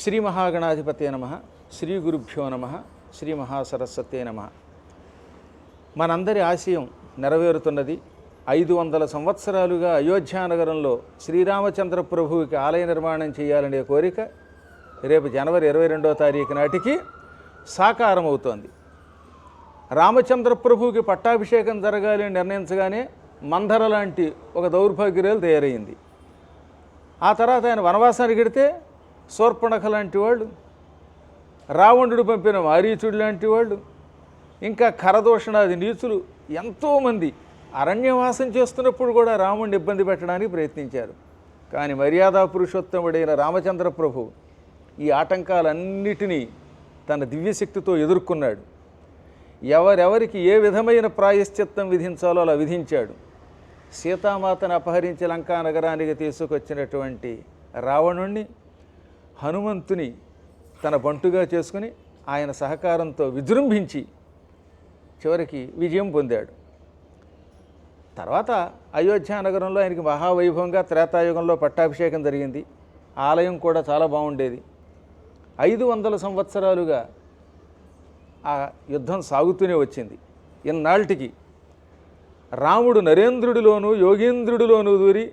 శ్రీ మహాగణాధిపతే నమ శ్రీ గురుభ్యో నమ శ్రీ మహాసరస్వతే నమ. మనందరి ఆశయం నెరవేరుతున్నది. ఐదు వందల సంవత్సరాలుగా అయోధ్యానగరంలో శ్రీరామచంద్ర ప్రభువుకి ఆలయ నిర్మాణం చేయాలనే కోరిక రేపు జనవరి ఇరవై రెండో తారీఖు నాటికి సాకారం అవుతోంది రామచంద్ర ప్రభువుకి పట్టాభిషేకం జరగాలి అని నిర్ణయించగానే మంధర లాంటి ఒక దౌర్భాగ్యురాలు తయారైంది. ఆ తర్వాత ఆయన వనవాసానికి వెడితే శూర్పణఖ లాంటి వాళ్ళు రావణుడు పంపిన మారీచుడు లాంటి వాళ్ళు ఇంకా కరదూషణాది నీచులు ఎంతోమంది అరణ్యవాసం చేస్తున్నప్పుడు కూడా రాముడిని ఇబ్బంది పెట్టడానికి ప్రయత్నించారు. కానీ మర్యాదా పురుషోత్తముడైన రామచంద్ర ప్రభు ఈ ఆటంకాలన్నిటినీ తన దివ్యశక్తితో ఎదుర్కొన్నాడు. ఎవరెవరికి ఏ విధమైన ప్రాయశ్చిత్తం విధించాలో అలా విధించాడు. సీతామాతను అపహరించి లంకా నగరానికి తీసుకొచ్చినటువంటి రావణుణ్ణి హనుమంతుని తన బంటుగా చేసుకుని ఆయన సహకారంతో విజృంభించి చివరికి విజయం పొందాడు. తర్వాత అయోధ్య నగరంలో ఆయనకి మహావైభవంగా త్రేతాయుగంలో పట్టాభిషేకం జరిగింది. ఆలయం కూడా చాలా బాగుండేది. ఐదు వందల సంవత్సరాలుగా ఆ యుద్ధం సాగుతూనే వచ్చింది. ఇన్నాళ్ళకి రాముడు నరేంద్రుడిలోనూ యోగేంద్రుడిలోనూ దూరి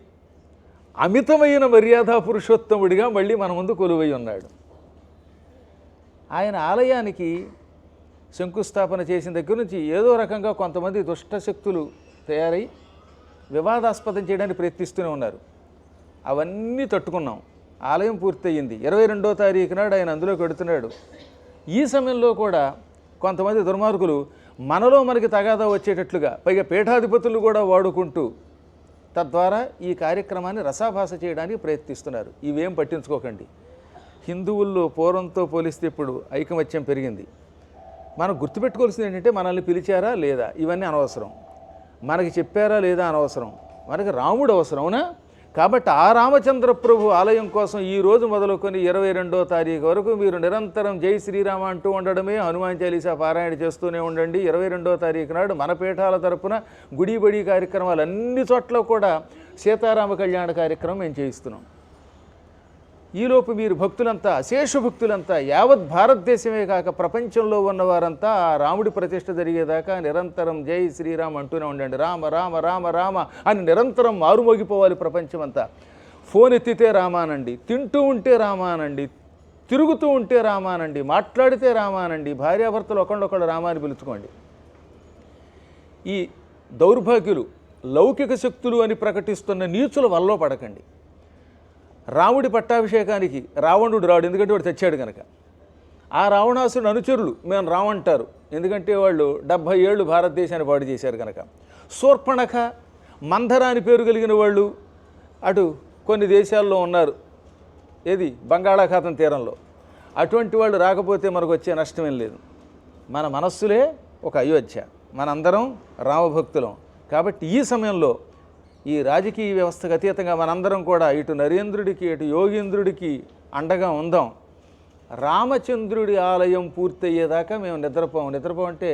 అమితమైన మర్యాదా పురుషోత్తముడిగా మళ్ళీ మన ముందు కొలువై ఉన్నాడు. ఆయన ఆలయానికి శంకుస్థాపన చేసిన దగ్గర నుంచి ఏదో రకంగా కొంతమంది దుష్టశక్తులు తయారై వివాదాస్పదం చేయడానికి ప్రయత్నిస్తూనే ఉన్నారు. అవన్నీ తట్టుకున్నాం. ఆలయం పూర్తయింది. ఇరవై రెండో తారీఖు నాడు ఆయన అందులో పెడుతున్నాడు ఈ సమయంలో కూడా కొంతమంది దుర్మార్గులు మనలో మనకి తగాదా వచ్చేటట్లుగా పైగా పీఠాధిపతులు కూడా వాడుకుంటూ తద్వారా ఈ కార్యక్రమాన్ని రసాభాస చేయడానికి ప్రయత్నిస్తున్నారు. ఇవేం పట్టించుకోకండి. హిందువుల్లో పూర్వంతో పోలిస్తే ఇప్పుడు ఐకమత్యం పెరిగింది. మనం గుర్తుపెట్టుకోవాల్సింది ఏంటంటే మనల్ని పిలిచారా లేదా? ఇవన్నీ అనవసరం. మనకి చెప్పారా లేదా అనవసరం. మనకి రాముడు అవసరం అవునా? కాబట్టి ఆ రామచంద్ర ప్రభు ఆలయం కోసం ఈ రోజు మొదలుకొని ఇరవై రెండో తారీఖు వరకు మీరు నిరంతరం జై శ్రీరామ అంటూ ఉండడమే హనుమాన్ చాలీసా పారాయణ చేస్తూనే ఉండండి. ఇరవై రెండో తారీఖు నాడు మన పీఠాల తరపున గుడి బడి కార్యక్రమాలు అన్ని చోట్ల కూడా సీతారామ కళ్యాణ కార్యక్రమం మేము చేయిస్తున్నాం. ఈలోపు మీరు భక్తులంతా అశేష భక్తులంతా యావత్ భారతదేశమే కాక ప్రపంచంలో ఉన్నవారంతా ఆ రాముడి ప్రతిష్ట జరిగేదాకా నిరంతరం జై శ్రీరామ్ అంటూనే ఉండండి. రామ రామ రామ రామ అని నిరంతరం మారుమోగిపోవాలి ప్రపంచమంతా. ఫోన్ ఎత్తితే రామానండి తింటూ ఉంటే రామానండి తిరుగుతూ ఉంటే రామానండి మాట్లాడితే రామానండి భార్యాభర్తలు ఒకళ్ళొకళ్ళు రామాని పిలుచుకోండి. ఈ దౌర్భాగ్యులు లౌకిక శక్తులు అని ప్రకటిస్తున్న నీచుల వల్ల పడకండి. రాముడి పట్టాభిషేకానికి రావణుడు రాడు ఎందుకంటే వాడు తెచ్చాడు కనుక ఆ రావణాసురుడు అనుచరులు మేము రామంటారు ఎందుకంటే వాళ్ళు డెబ్భై ఏళ్ళు భారతదేశాన్ని పాడు చేశారు కనుక శూర్పణఖ మంధర అని పేరు కలిగిన వాళ్ళు అటు కొన్ని దేశాల్లో ఉన్నారు. ఏది? బంగాళాఖాతం తీరంలో. అటువంటి వాళ్ళు రాకపోతే మనకు వచ్చే నష్టమేం లేదు. మన మనస్సులే ఒక అయోధ్య. మనందరం రామభక్తులం. కాబట్టి ఈ సమయంలో ఈ రాజకీయ వ్యవస్థకు అతీతంగా మనందరం కూడా ఇటు నరేంద్రుడికి ఇటు యోగేంద్రుడికి అండగా ఉందాం. రామచంద్రుడి ఆలయం పూర్తయ్యేదాకా మేము నిద్రపోం. నిద్రపోం అంటే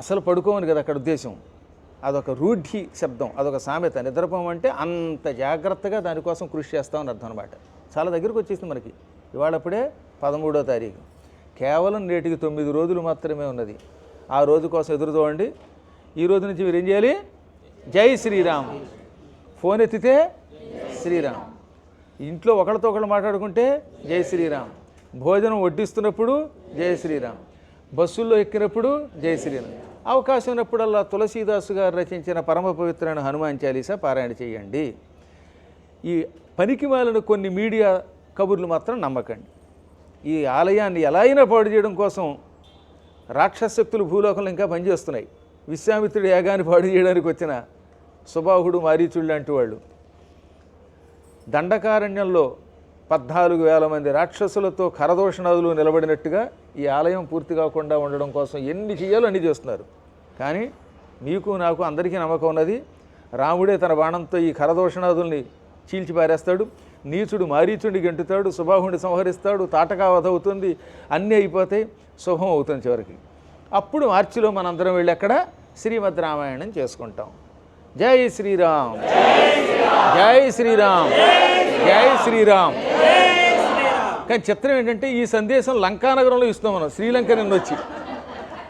అసలు పడుకోమని కదా అక్కడ ఉద్దేశం. అదొక రూఢి శబ్దం అదొక సామెత. నిద్రపోం అంటే అంత జాగ్రత్తగా దానికోసం కృషి చేస్తామని అర్థం అనమాట చాలా దగ్గరకు వచ్చేసింది మనకి. ఇవాళప్పుడే పదమూడో తారీఖు. కేవలం నేటికి తొమ్మిది రోజులు మాత్రమే ఉన్నది. ఆ రోజు కోసం ఎదురు చూడండి. ఈ రోజు నుంచి మీరు ఏం చేయాలి? జై శ్రీరామ్. ఫోన్ ఎత్తితే శ్రీరామ్. ఇంట్లో ఒకళ్ళతో ఒకళ్ళు మాట్లాడుకుంటే జై శ్రీరామ్. భోజనం వడ్డిస్తున్నప్పుడు జై శ్రీరామ్. బస్సుల్లో ఎక్కినప్పుడు జై శ్రీరామ్. అవకాశం ఉన్నప్పుడల్లా తులసీదాసు గారు రచించిన పరమ పవిత్రమైన హనుమాన్ చాలీస పారాయణ చేయండి. ఈ పనికిమాలిన కొన్ని మీడియా కబుర్లు మాత్రం నమ్మకండి. ఈ ఆలయాన్ని ఎలా అయినా పాడు చేయడం కోసం రాక్షసక్తులు భూలోకంలో ఇంకా పనిచేస్తున్నాయి. విశ్వామిత్రుడు యాగాన్ని పాడు చేయడానికి వచ్చిన సుబాహుడు మారీచుడు లాంటి వాళ్ళు దండకారణ్యంలో పద్నాలుగు వేల మంది రాక్షసులతో కరదోషణాదులు నిలబడినట్టుగా ఈ ఆలయం పూర్తి కాకుండా ఉండడం కోసం ఎన్ని చేయాలో అన్ని చేస్తున్నారు. కానీ మీకు నాకు అందరికీ నమ్మకం ఉన్నది రాముడే తన బాణంతో ఈ కరదోషణాదుల్ని చీల్చిపారేస్తాడు నీచుడు మారీచుడిని గెంటుతాడు సుబాహుడిని సంహరిస్తాడు తాటకావధ అవుతుంది అన్నీ అయిపోతాయి శుభం అవుతుంది చివరికి. అప్పుడు మార్చిలో మనందరం వెళ్ళి అక్కడ శ్రీమద్ రామాయణం చేసుకుంటాం. జై శ్రీరామ్. జై శ్రీరామ్. జై శ్రీరామ్. కానీ చిత్రం ఏంటంటే ఈ సందేశం లంకానగరంలో ఇస్తాం మనం. శ్రీలంక నుండి వచ్చి.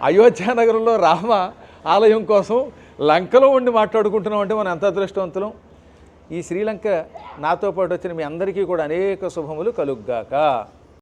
అయోధ్యా నగరంలో రామ ఆలయం కోసం లంకలో ఉండి మాట్లాడుకుంటున్నాం అంటే మనం ఎంత అదృష్టవంతులం? ఈ శ్రీలంక నాతో పాటు వచ్చిన మీ అందరికీ కూడా అనేక శుభములు కలుగ్గాక.